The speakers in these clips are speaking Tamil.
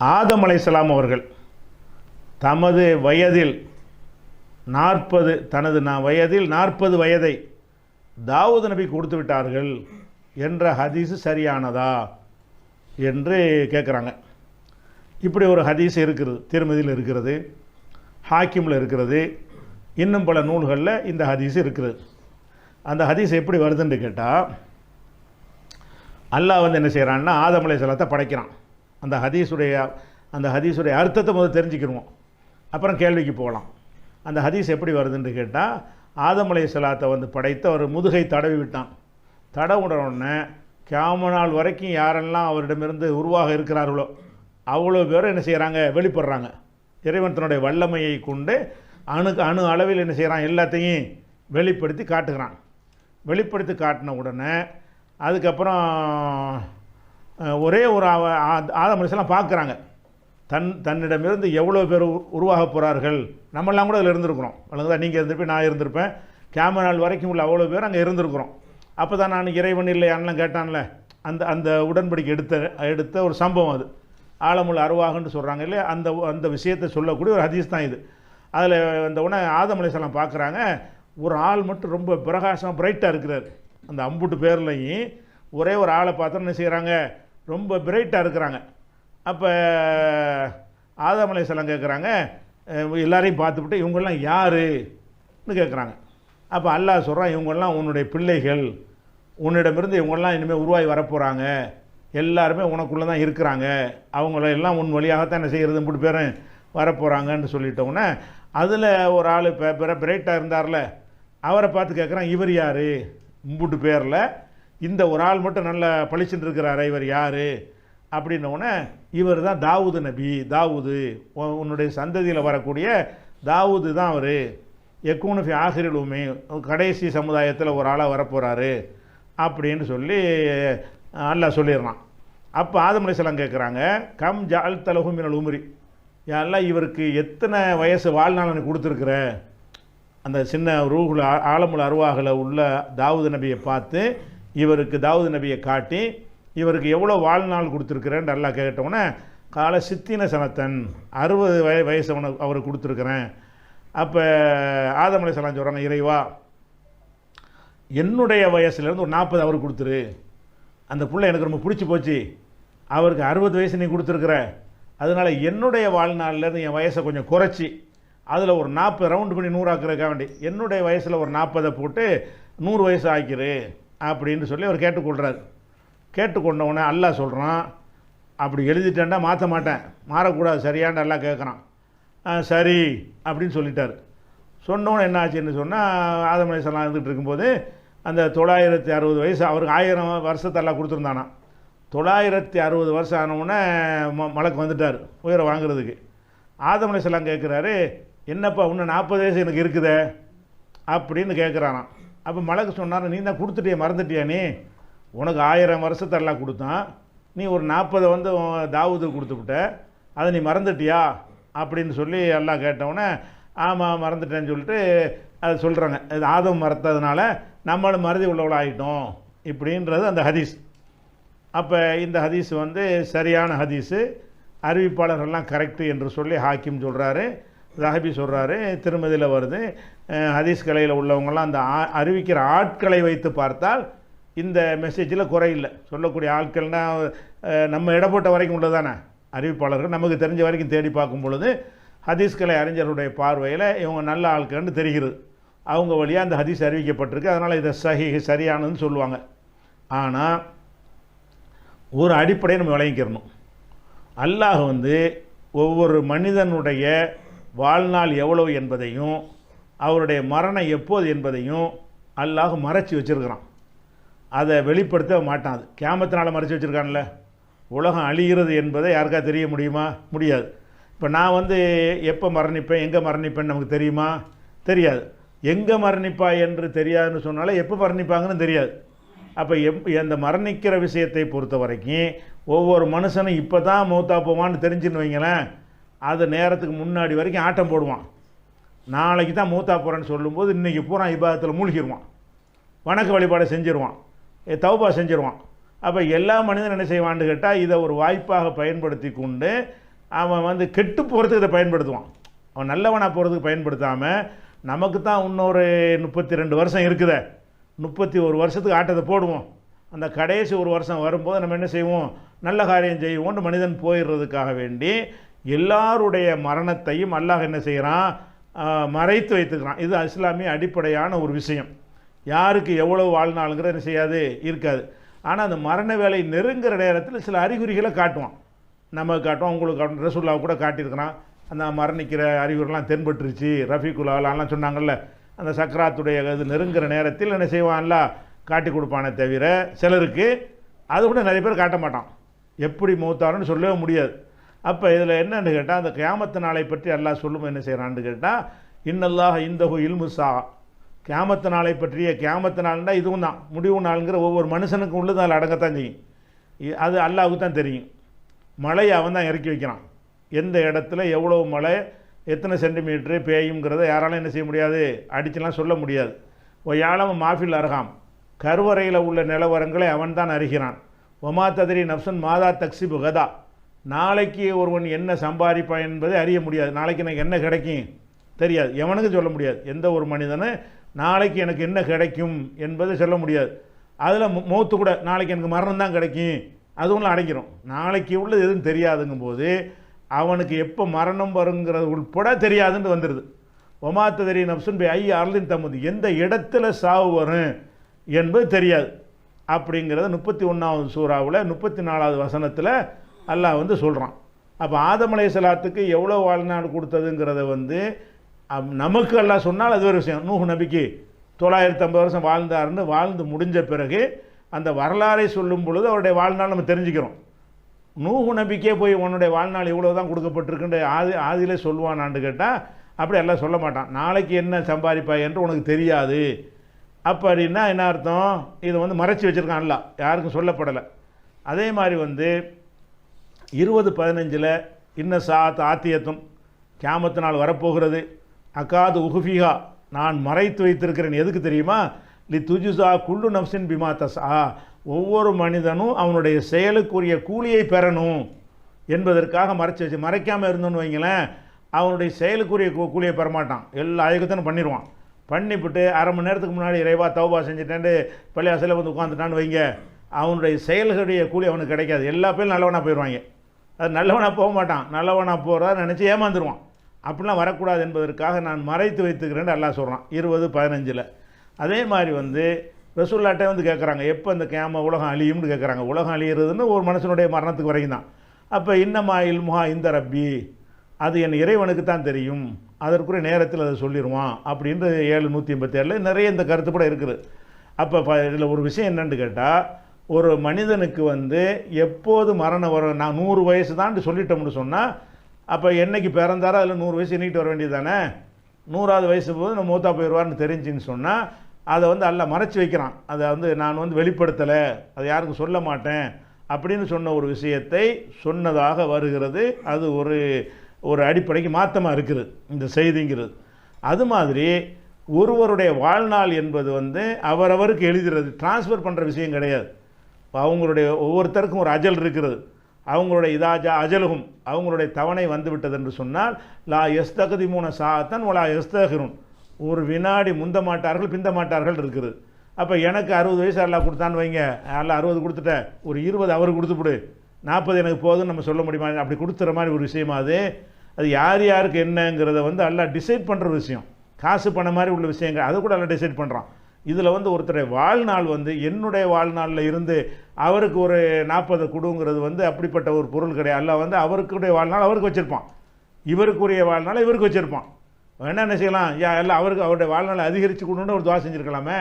ஆதம் அலைசலாம் அவர்கள் தமது வயதில் நாற்பது தனது நான் வயதில் நாற்பது வயதை தாவூது நபி கொடுத்து விட்டார்கள் என்ற ஹதீஸு சரியானதா என்று கேட்குறாங்க. இப்படி ஒரு ஹதீஸ் இருக்கிறது திருமதியில் இருக்கிறது ஹாக்கிமில் இருக்கிறது இன்னும் பல நூல்களில் இந்த ஹதீஸ் இருக்கிறது அந்த ஹதீஸ் எப்படி வருதுன்னு கேட்டால் அல்லாஹ் வந்து என்ன செய்கிறான்னா ஆதமலை சலத்தை படைக்கிறான். அந்த ஹதீஸுடைய அந்த ஹதீஸுடைய அர்த்தத்தை முதல் தெரிஞ்சுக்கிடுவோம் அப்புறம் கேள்விக்கு போகலாம். அந்த ஹதீஸ் எப்படி வருதுன்னு கேட்டால் ஆதமலை சலாத்தை வந்து படைத்து அவர் முதுகை தடவி விட்டான். தடவிட உடனே கேம நாள் வரைக்கும் யாரெல்லாம் அவரிடமிருந்து உருவாக இருக்கிறார்களோ அவ்வளோ பேரும் என்ன செய்கிறாங்க வெளிப்படுறாங்க. இறைவன் தன்னுடைய வல்லமையை கொண்டு அணு அணு அளவில் என்ன செய்கிறான் எல்லாத்தையும் வெளிப்படுத்தி காட்டுகிறான். வெளிப்படுத்தி காட்டின உடனே அதுக்கப்புறம் ஒரே ஒரு ஆ- ஆ- ஆதம் அலிஸ்லாம் பார்க்குறாங்க. தன் தன்னிடமிருந்து எவ்வளோ பேர் உருவாக போகிறார்கள் நம்மெல்லாம் கூட அதில் இருந்திருக்கிறோம். வழங்குதா நீங்கள் இருந்திருப்பேன் நான் இருந்திருப்பேன். கேம வரைக்கும் உள்ள அவ்வளோ பேர் அங்கே இருந்திருக்கிறோம். அப்போ தான் நான் இறைவன் இல்லையான்லாம் கேட்டான்ல. அந்த அந்த உடன்படிக்கை எடுத்த எடுத்த ஒரு சம்பவம் அது. ஆழமுள்ள அருவாகன்னு சொல்கிறாங்க இல்லையா? அந்த அந்த விஷயத்தை சொல்லக்கூடிய ஒரு ஹதீஸ் தான் இது. அதில் இந்த உடனே ஆதம் பார்க்குறாங்க. ஒரு ஆள் மட்டும் ரொம்ப பிரகாசமாக பிரைட்டாக இருக்கிறார். அந்த அம்புட்டு பேர்லையும் ஒரே ஒரு ஆளை பார்த்தோன்னு என்ன செய்கிறாங்க ரொம்ப பிரைட்டாக இருக்கிறாங்க. அப்போ ஆதாமலை அலைஹிஸ்ஸலாம் கேட்குறாங்க எல்லாரையும் பார்த்துவிட்டு இவங்கெல்லாம் யாருன்னு கேட்குறாங்க அப்போ அல்லாஹ் சொல்கிறான் இவங்கெல்லாம் உன்னுடைய பிள்ளைகள். உன்னிடமிருந்து இவங்கெல்லாம் இனிமேல் உருவாகி வரப்போகிறாங்க எல்லாருமே உனக்குள்ளே தான் இருக்கிறாங்க. அவங்கள எல்லாம் உன் வழியாகத்தான் என்ன செய்கிறது இப்படி பேரும் வரப்போகிறாங்கன்னு சொல்லிட்டோன்னே அதில் ஒரு ஆள் இப்போ பிரைட்டாக இருந்தார்ல அவரை பார்த்து கேட்குறான் இவர் யார்? இம்புட்டு பேரில் இந்த ஒரு ஆள் மட்டும் நல்ல பளிச்சுட்டு இவர் யார்? அப்படின்னோடனே இவர் தான் தாவூது நபி தாவூது. உன்னுடைய சந்ததியில் வரக்கூடிய தாவூது தான் அவர். எக்கூனஃபி ஆசிரியலுமே கடைசி சமுதாயத்தில் ஒரு ஆளாக வரப்போகிறாரு அப்படின்னு சொல்லி அல்லா சொல்லிடுறான். அப்போ ஆதம் கேட்குறாங்க கம் ஜால் தலகும் மினல் உமரி. எல்லாம் இவருக்கு எத்தனை வயசு வாழ்நாள் எனக்கு கொடுத்துருக்குற? அந்த சின்ன ரூகுல ஆ- அருவாகில் உள்ள தாவூது நபியை பார்த்து இவருக்கு தாவூது நபியை காட்டி இவருக்கு எவ்வளோ வாழ்நாள் கொடுத்துருக்குறேன்னு நல்லா கேட்டவுடனே கால சித்தின சனத்தன் அறுபது வய வயசு அவனுக்கு அவருக்கு கொடுத்துருக்குறேன். அப்போ ஆதமலை அலைஹிஸ்ஸலாம் சொல்கிறாங்க இறைவா என்னுடைய வயசுலேருந்து ஒரு நாற்பது அவருக்கு கொடுத்துரு. அந்த பிள்ளை எனக்கு ரொம்ப பிடிச்சி போச்சு. அவருக்கு அறுபது வயசு நீ கொடுத்துருக்குற. அதனால் என்னுடைய வாழ்நாள்லேருந்து என் வயசை கொஞ்சம் குறைச்சி அதில் ஒரு நாற்பது ரவுண்டு பண்ணி நூறாக்குறதுக்காக வேண்டி என்னுடைய வயசில் ஒரு நாற்பதை போட்டு நூறு வயசு ஆக்கிரு. அப்படின்னு சொல்லி அவர் கேட்டுக்கொள்கிறார் கேட்டுக்கொண்டவுடனே அல்லாஹ் சொல்கிறான் அப்படி எழுதிட்டேன்டா மாற்ற மாட்டேன். மாறக்கூடாது சரியான்னு எல்லாம் கேட்குறான். சரி அப்படின்னு சொல்லிட்டார். சொன்னோன்னு என்ன ஆச்சுன்னு சொன்னால் ஆதமலை சலாம் இருந்துகிட்டு இருக்கும்போது அந்த தொள்ளாயிரத்தி அறுபது வயசு அவருக்கு ஆயிரம் வருஷத்தெல்லாம் கொடுத்துருந்தானா. தொள்ளாயிரத்தி அறுபது வருஷம் ஆனவுடனே ம மலக்கு வந்துட்டார் உயிரை வாங்குறதுக்கு. ஆதமலை சலாம் கேட்குறாரு என்னப்பா இன்னும் நாற்பது வயசு எனக்கு இருக்குதே? அப்படின்னு கேட்குறானான் அப்போ மலக்கு சொன்னார் நீ தான் கொடுத்துட்டியே மறந்துட்டியா நீ? உனக்கு ஆயிரம் வருஷத்தெல்லாம் கொடுத்தான். நீ ஒரு நாற்பதை வந்து தாவூது கொடுத்துக்கிட்ட கொடுத்துவிட்ட அதை நீ மறந்துட்டியா? அப்படின்னு சொல்லி எல்லாம் கேட்டவுடனே ஆமாம் மறந்துட்டேன்னு சொல்லிட்டு அதை சொல்கிறாங்க இது ஆதம் மறத்ததுனால நம்மளும் மறதி உள்ளவளாகிட்டோம் இப்படின்றது அந்த ஹதீஸ். அப்போ இந்த ஹதீஸ் வந்து சரியான ஹதீஸு. அறிவிப்பாளர்கள்லாம் கரெக்டு என்று சொல்லி ஹாக்கிம் சொல்கிறாரு ஜாஹபி சொல்கிறாரு திருமதியில் வருது. ஹதீஸ் கலையில் உள்ளவங்கள்லாம் அந்த ஆ- அறிவிக்கிற ஆட்களை வைத்து பார்த்தால் இந்த மெசேஜில் குறையில்லை சொல்லக்கூடிய ஆட்கள்னால் நம்ம இடப்பட்ட வரைக்கும் உள்ளதானே? அறிவிப்பாளர்கள் நமக்கு தெரிஞ்ச வரைக்கும் தேடி பார்க்கும் பொழுது ஹதீஸ் கலை அறிஞருடைய பார்வையில் இவங்க நல்ல ஆட்கள்னு தெரிகிறது. அவங்க வழியாக அந்த ஹதீஸ் அறிவிக்கப்பட்டிருக்கு. அதனால் இதை சஹி சரியானதுன்னு சொல்லுவாங்க. ஆனால் ஒரு அடிப்படையை நம்ம விளங்கிக்கிறணும். அல்லாஹ் வந்து ஒவ்வொரு மனிதனுடைய வாழ்நாள் எவ்வளவு என்பதையும் அவருடைய மரணம் எப்போது என்பதையும் அல்லாஹ் மறைச்சி வச்சிருக்கிறான். அதை வெளிப்படுத்த மாட்டான் அது. கேமத்தினால் மறைச்சி வச்சுருக்கான்ல. உலகம் அழிகிறது என்பதை யாருக்கா தெரிய முடியுமா? முடியாது. இப்போ நான் வந்து எப்போ மரணிப்பேன் எங்கே மரணிப்பேன்னு நமக்கு தெரியுமா? தெரியாது. எங்கே மரணிப்பா என்று தெரியாதுன்னு சொன்னாலே எப்போ மரணிப்பாங்கன்னு தெரியாது. அப்போ எப் அந்த மரணிக்கிற விஷயத்தை பொறுத்த வரைக்கும் ஒவ்வொரு மனுஷனும் இப்போ தான் மூத்தா போவான்னு தெரிஞ்சுன்னு வைங்களேன். அது நேரத்துக்கு முன்னாடி வரைக்கும் ஆட்டம் போடுவான். நாளைக்கு தான் மூத்தா போகிறேன்னு சொல்லும்போது இன்றைக்கி பூரா இபாதத்தில் மூழ்கிடுவான் வணக்க வழிபாடை செஞ்சிருவான். ஏ தௌபா செஞ்சிருவான். அப்போ எல்லா மனிதனும் என்ன செய்வான்னு கேட்டால் இதை ஒரு வாய்ப்பாக பயன்படுத்தி கொண்டு அவன் வந்து கெட்டு போகிறதுக்கு இதை பயன்படுத்துவான். அவன் நல்லவனாக போகிறதுக்கு பயன்படுத்தாமல் நமக்கு தான் இன்னொரு முப்பத்தி ரெண்டு வருஷம் இருக்குத. முப்பத்தி ஒரு வருஷத்துக்கு ஆட்டத்தை போடுவோம். அந்த கடைசி ஒரு வருஷம் வரும்போது நம்ம என்ன செய்வோம்? நல்ல காரியம் செய்வோம்னு மனிதன் போயிடுறதுக்காக வேண்டி எல்லாருடைய மரணத்தையும் அல்லாஹ் என்ன செய்கிறான்? மறைத்து வைத்துக்கிறான் இது இஸ்லாமிய அடிப்படையான ஒரு விஷயம். யாருக்கு எவ்வளவு வாழ்நாளுங்கிறது என்ன செய்யாது? இருக்காது. ஆனால் அந்த மரண வேலை நெருங்குற நேரத்தில் சில அறிகுறிகளை காட்டுவான். நம்ம காட்டுவோம் உங்களுக்கு காட்டும் ரசூல்லாவை கூட காட்டியிருக்கிறான். அந்த மரணிக்கிற அறிகுறிலாம் தென்பட்டுருச்சு. ரஃபிகுலாலாம் சொன்னாங்கல்ல அந்த சக்கராத்துடைய இது நெருங்குற நேரத்தில் என்ன செய்வான்ல? காட்டி கொடுப்பானே தவிர சிலருக்கு அது கூட நிறைய பேர் காட்ட மாட்டான். எப்படி மூத்தாருன்னு சொல்லவே முடியாது. அப்போ இதில் என்னன்னு கேட்டால் அந்த கியாமத்து நாளை பற்றி அல்லாஹ் சொல்லும் என்ன செய்கிறான்னு கேட்டால் இன்னல்லாஹ் இந்தஹு இல்முசா கியாமத்து நாளை பற்றிய கியாமத்து நாள்னா இதுவும் தான் முடிவு நாளுங்கிற ஒவ்வொரு மனுஷனுக்கும் உள்ளது அதில் அடங்கத்தான் செய்யும். இ- அது அல்லாவுக்கு தான் தெரியும். மழையை அவன் தான் இறக்கி வைக்கிறான். எந்த இடத்துல எவ்வளோ மழை எத்தனை சென்டிமீட்ரு பேயுங்கிறத யாராலும் என்ன செய்ய முடியாது? அடிச்சுலாம் சொல்ல முடியாது. ஒயாளம் மாஃபில் அருகாம் கருவறையில் உள்ள நிலவரங்களை அவன் தான் அறிகிறான். ஒமா ததிரி நப்சன் மாதா தக்சிபு கதா. நாளைக்கு ஒருவன் என்ன சம்பாதிப்பான் என்பதை அறிய முடியாது. நாளைக்கு எனக்கு என்ன கிடைக்கும்? தெரியாது. எவனுக்கும் சொல்ல முடியாது. எந்த ஒரு மனிதனும் நாளைக்கு எனக்கு என்ன கிடைக்கும் என்பதை சொல்ல முடியாது. அதில் மௌத்து கூட நாளைக்கு எனக்கு மரணம் தான் கிடைக்கும். அதுவும் அடைக்கிறோம் நாளைக்கு உள்ளது எதுவும் தெரியாதுங்கும் போது அவனுக்கு எப்போ மரணம் வருங்கிறது உட்பட தெரியாதுன்னு வந்துடுது ஒமாத்ததரி நப்சுன் பை ஐ அருளின் தமுது. எந்த இடத்துல சாவு வரும் என்பது தெரியாது. அப்படிங்கிறத முப்பத்தி ஒன்றாவது சூறாவில் முப்பத்தி நாலாவது வசனத்தில் அல்லாஹ் வந்து சொல்கிறான் அப்போ ஆதம் அலைஹிஸ்ஸலாத்துக்கு எவ்வளோ வாழ்நாள் கொடுத்ததுங்கிறத வந்து அம், நமக்கு அல்லாஹ் சொன்னால் அது ஒரு விஷயம். நூஹு நபிக்கு தொள்ளாயிரத்தி ஐம்பது வருஷம் வாழ்ந்தாருன்னு வாழ்ந்து முடிஞ்ச பிறகு அந்த வரலாறை சொல்லும் பொழுது அவருடைய வாழ்நாள் நம்ம தெரிஞ்சுக்கிறோம். நூஹு நபிக்கே போய் உன்னுடைய வாழ்நாள் இவ்வளோ தான் கொடுக்கப்பட்டிருக்குன்ற ஆதி ஆதியிலே சொல்லுவானான்னு கேட்டால் அப்படி எல்லாம் சொல்ல மாட்டான். நாளைக்கு என்ன சம்பாதிப்பாய் என்று உனக்கு தெரியாது. அப்படின்னா என்ன அர்த்தம்? இதை வந்து மறைச்சி வச்சுருக்கான் அல்ல யாருக்கும் சொல்லப்படலை. அதே மாதிரி வந்து இருபது பதினஞ்சில் இன்ன சாத் ஆத்தியத்தும் கேமத்து நாள் வரப்போகிறது. அக்காது உஹுஃபிகா நான் மறைத்து வைத்திருக்கிறேன். எதுக்கு தெரியுமா? லி துஜுசா குல்லு நப்சின் பிமா தசா ஒவ்வொரு மனிதனும் அவனுடைய செயலுக்குரிய கூலியை பெறணும் என்பதற்காக மறைச்சி வச்சு மறைக்காமல் இருந்தோன்னு வைங்களேன் அவனுடைய செயலுக்குரிய கூ- கூலியை பெறமாட்டான். எல்லா ஆயுகத்தனும் பண்ணிடுவான். பண்ணிவிட்டு அரை மணி நேரத்துக்கு முன்னாடி இறைவா தௌபா செஞ்சுட்டேன்ட்டு பள்ளியாசலில் வந்து உட்காந்துட்டான்னு வைங்க. அவனுடைய செயல்களுடைய கூலி அவனுக்கு கிடைக்காது. எல்லா பேரும் நல்லவனாக போயிடுவாங்க. அது நல்லவனாக போக மாட்டான். நல்லவனாக போகிறதா நினச்சி ஏமாந்துருவான். அப்படிலாம் வரக்கூடாது என்பதற்காக நான் மறைத்து வைத்துக்கிறேன்னு அல்லாஹ் சொல்கிறான் இருபது பதினஞ்சில். அதே மாதிரி வந்து ரசூல்லாட்டே வந்து கேட்குறாங்க எப்போ இந்த கேம உலகம் அழியும்னு கேட்குறாங்க உலகம் அழியிறதுன்னு ஒரு மனுஷனுடைய மரணத்துக்கு வரைக்கும் தான். அப்போ இன்னமா இல்முஹா இந்த ரப்பி அது என் இறைவனுக்கு தான் தெரியும். அதற்குரிய நேரத்தில் அதை சொல்லிடுவான் அப்படின்ற ஏழு நூற்றி ஐம்பத்தேழில் நிறைய இந்த கருத்து கூட இருக்குது. அப்போ இதில் ஒரு விஷயம் என்னென்னு கேட்டால் ஒரு மனிதனுக்கு வந்து எப்போது மரணம் வரும் நான் நூறு வயசு தான் சொல்லிட்டோம்னு சொன்னால் அப்போ என்னைக்கு பிறந்தாரோ அதில் நூறு வயசு எண்ணிட்டு வர வேண்டியது தானே நூறாவது வயசு போது நம்ம மூத்தா போயிடுவார்னு தெரிஞ்சுன்னு சொன்னால் அதை வந்து அல்ல மறைச்சி வைக்கிறான். அதை வந்து நான் வந்து வெளிப்படுத்தலை அதை யாருக்கும் சொல்ல மாட்டேன் அப்படின்னு சொன்ன ஒரு விஷயத்தை சொன்னதாக வருகிறது. அது ஒரு ஒரு அடிப்படைக்கு மாற்றமாக இருக்குது இந்த செய்திங்கிறது. அது மாதிரி ஒருவருடைய வாழ்நாள் என்பது வந்து அவரவருக்கு எழுதுறது டிரான்ஸ்ஃபர் பண்ணுற விஷயம் கிடையாது. இப்போ அவங்களுடைய ஒவ்வொருத்தருக்கும் ஒரு அஜல் இருக்கிறது. அவங்களுடைய இதாஜா அஜலுகும் அவங்களுடைய தவணை வந்து விட்டது என்று சொன்னால் லா எஸ்தகதி மூணு சாத்தன் ஒலா எஸ்தகிரும் ஒரு வினாடி முந்த மாட்டார்கள் பிந்த மாட்டார்கள் இருக்குது. அப்போ எனக்கு அறுபது வயசு எல்லாம் கொடுத்தான்னு வைங்க. எல்லாம் அறுபது கொடுத்துட்டேன் ஒரு இருபது அவருக்கு கொடுத்துவிடு நாற்பது எனக்கு போதுன்னு நம்ம சொல்ல முடியுமா? அப்படி கொடுத்துற மாதிரி ஒரு விஷயமா அது? அது யார் யாருக்கு என்னங்கிறத வந்து எல்லாம் டிசைட் பண்ணுற விஷயம். காசு பண்ண மாதிரி உள்ள விஷயங்கள் அதை கூட எல்லாம் டிசைட் பண்ணுறான் இதில் வந்து ஒருத்தருடைய வாழ்நாள் வந்து என்னுடைய வாழ்நாளில் இருந்து அவருக்கு ஒரு நாற்பது கொடுங்கிறது வந்து அப்படிப்பட்ட ஒரு பொருள் கிடையாது. அல்ல வந்து அவருக்குடைய வாழ்நாள் அவருக்கு வச்சுருப்பான். இவருக்குரிய வாழ்நாள் இவருக்கு வச்சுருப்பான். வேணா என்ன செய்யலாம்? யா எல்லாம் அவருக்கு அவருடைய வாழ்நாளை அதிகரித்து கொடுன்னு ஒரு துவா செஞ்சுருக்கலாமே?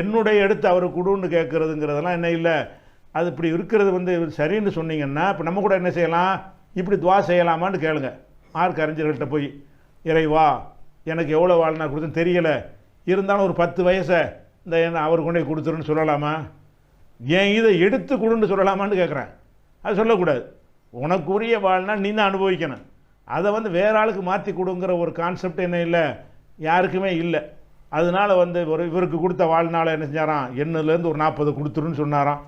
என்னுடைய எடுத்து அவருக்கு கொடுன்னு கேட்குறதுங்கிறதெல்லாம் என்ன இல்லை? அது இப்படி இருக்கிறது வந்து சரின்னு சொன்னீங்கன்னா இப்போ நம்ம கூட என்ன செய்யலாம்? இப்படி துவா செய்யலாமான்னு கேளுங்க. மார்க் அறிஞர்கள்ட்ட போய் இறைவா எனக்கு எவ்வளோ வாழ்நாள் கொடுத்துன்னு தெரியலை. இருந்தாலும் ஒரு பத்து வயசை இந்த என்ன அவர் கொண்டே கொடுத்துருன்னு சொல்லலாமா? ஏன் இதை எடுத்து கொடுன்னு சொல்லலாமான்னு கேட்குறேன் அது சொல்லக்கூடாது. உனக்குரிய வாழ்னா நீ தான் அனுபவிக்கணும். அதை வந்து வேற ஆளுக்கு மாற்றி கொடுங்கிற ஒரு கான்செப்ட் என்ன இல்லை? யாருக்குமே இல்லை. அதனால வந்து ஒரு இவருக்கு கொடுத்த வாழ்நாள் என்ன செஞ்சாராம்? எண்ணிலேருந்து ஒரு நாற்பது கொடுத்துருன்னு சொன்னாராம்.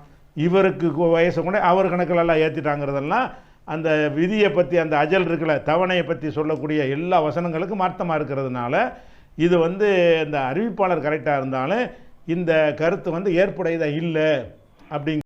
இவருக்கு வயசை கொண்டு அவர் கணக்கில் எல்லாம் ஏற்றிட்டாங்கிறதெல்லாம் அந்த விதியை பற்றி அந்த அஜல் இருக்கல தவணையை பற்றி சொல்லக்கூடிய எல்லா வசனங்களுக்கும் அர்த்தமாக இருக்கிறதுனால இது வந்து இந்த அறிவிப்பாளர் கரெக்டாக இருந்தாலும் இந்த கருத்து வந்து ஏற்புடையதாக இல்லை அப்படிங்க